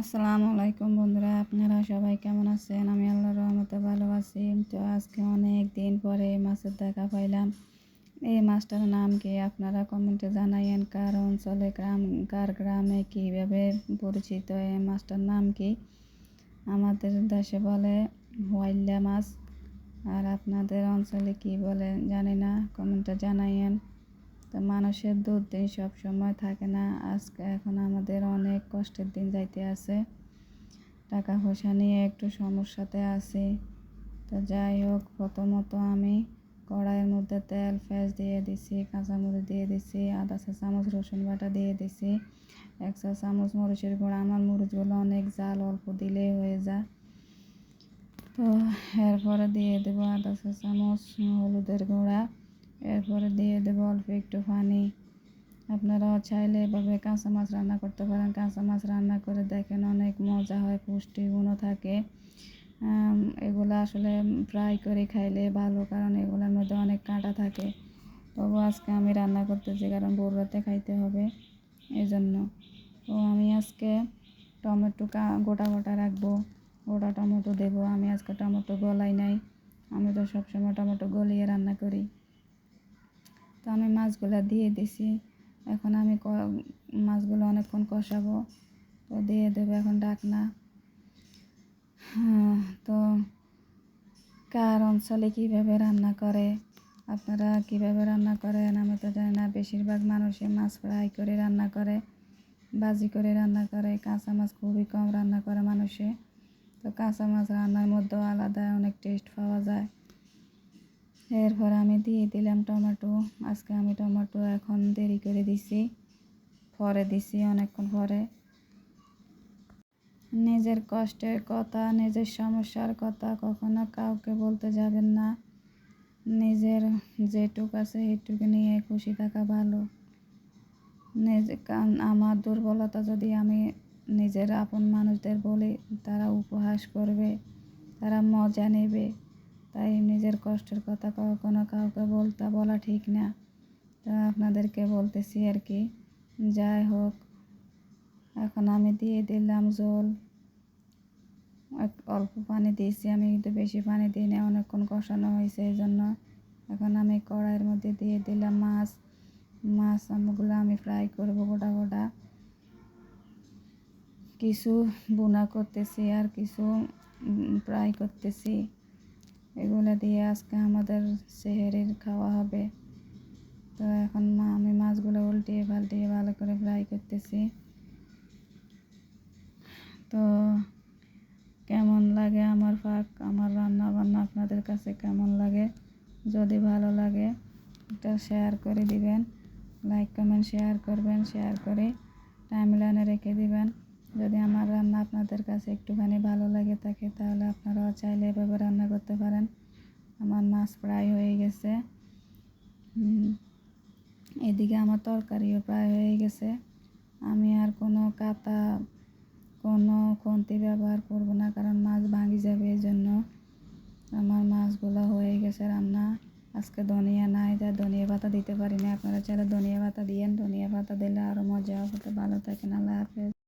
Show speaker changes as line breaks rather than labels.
আসসালামু আলাইকুম বন্ধুরা, আপনারা সবাই কেমন আছেন? আমি আল্লাহর রহমতে ভালো আছি। তো আজকে অনেক দিন পরে এই মাছের দেখা পাইলাম। এই মাছটার নাম কি আপনারা কমেন্টে জানাইয়েন কার অঞ্চলে গ্রাম, কার গ্রামে কীভাবে পরিচিত? এই মাছটার নাম কি? আমাদের দেশে বলে হোয়াইল্লা মাছ, আর আপনাদের অঞ্চলে কি বলে জানি না, কমেন্টে জানাইয়েন। তো মানুষের দুর্দিন সব সময় থাকে না। আজকে এখন আমাদের অনেক কষ্টের দিন যাইতে আছে। টাকা পয়সা নিয়ে একটু সমস্যাতে আছি। তো যাই হোক, প্রথমত আমি কড়াইয়ের মধ্যে তেল ফেস দিয়ে দিছি, কাঁচামরিচ দিয়ে দিছি আধা চা চামচ, রসুন বাটা দিয়ে দিছি। এক চা চামচ মরিচের গুঁড়া, আমার মরিচগুলো অনেক জাল, অল্প দিলেই হয়ে যায়। তো এরপরে দিয়ে দেবো আধা চা চামচ, হলুদের গুঁড়া। এরপরে দিয়ে দেবো অল্প একটু পানি। আপনারাও চাইলে এভাবে কাঁচা মাছ রান্না করতে পারেন। কাঁচা মাছ রান্না করে দেখেন অনেক মজা হয়, পুষ্টিগুণও থাকে। এগুলো আসলে ফ্রাই করে খাইলে ভালো, কারণ এগুলোর মধ্যে অনেক কাঁটা থাকে। তবু আজকে আমি রান্না করতেছি, কারণ রাতে খাইতে হবে এই জন্য তো আমি আজকে টমেটো গোটা গোটা রাখব। গোটা টমেটো দেবো। আমি আজকে টমেটো গলাই নাই। আমি তো সবসময় টমেটো গলিয়ে রান্না করি। তো আমি মাছগুলো দিয়ে দিছি। এখন আমি মাছগুলো অনেকক্ষণ কষাবো। তো দিয়ে দেবো এখন ডাকনা। হ্যাঁ, তো কার অঞ্চলে কীভাবে রান্না করে? আপনারা কীভাবে রান্না করেন? আমি তো জানি না বেশিরভাগ মানুষই মাছ ফ্রাই করে রান্না করে বাজি করে রান্না করে। কাঁচা মাছ খুবই কম রান্না করে মানুষে। তো কাঁচা মাছ রান্নার মধ্যেও আলাদা অনেক টেস্ট পাওয়া যায়। এরপর আমি দিয়ে দিলাম টমেটো। আজকে আমি টমেটো এখন দেরি করে দিছি পরে দিছি অনেকক্ষণ পরে নিজের কষ্টের কথা, নিজের সমস্যার কথা কখনো কাউকে বলতে যাবেন না। নিজের যেটুক আছে সেটুকু নিয়ে খুশি থাকা ভালো। নিজে আমার দুর্বলতা যদি আমি নিজের আপন মানুষদের বলি, তারা উপহাস করবে, তারা মজা নেবে। তাই নিজের কষ্টের কথা কখনো কাউকে বলতে বলা ঠিক না। তা আপনাদেরকে বলতেছি আর কি। যাই হোক, এখন আমি দিয়ে দিলাম জল। অল্প পানি দিয়েছি, আমি কিন্তু বেশি পানি দিই না অনেকক্ষণ কষানো হয়েছে এই জন্য। এখন আমি কড়াইয়ের মধ্যে দিয়ে দিলাম মাছ। মাছ আমগুলো আমি ফ্রাই করব গোটা গোটা। কিছু বোনা করতেছি আর কিছু ফ্রাই করতেছি। এগুলো দিয়ে আজকে আমাদের সেহেরির খাওয়া হবে। তো এখন মা, আমি মাছগুলো উল্টিয়ে পাল্টিয়ে ভালো করে ফ্রাই করতেছি। তো কেমন লাগে আমার ফাঁক আমার রান্না বান্না আপনাদের কাছে কেমন লাগে? যদি ভালো লাগে, এটা শেয়ার করে দিবেন। লাইক কমেন্ট শেয়ার করবেন শেয়ার করে টাইমলাইনে রেখে দিবেন। যদি আমার রান্না আপনাদের কাছে একটুখানি ভালো লাগে থাকে, তাহলে আপনারাও চাইলে এভাবে রান্না করতে পারেন। আমার মাছ প্রায় হয়ে গেছে। এদিকে আমার তরকারিও প্রায় হয়ে গেছে। আমি আর কোনো কাতা কোনো খন্তি ব্যবহার করব না, কারণ মাছ ভাঙি যাবে এই জন্য আমার মাছগুলো হয়ে গেছে রান্না। আজকে ধনিয়া নাই, যা ধনিয়া পাতা দিতে পারি না আপনারা চাইলে ধনিয়া পাতা দিয়েন। ধনিয়া পাতা দিলে আরও মজা হতে, ভালো থাকেন আল্লাহ হাফেজ।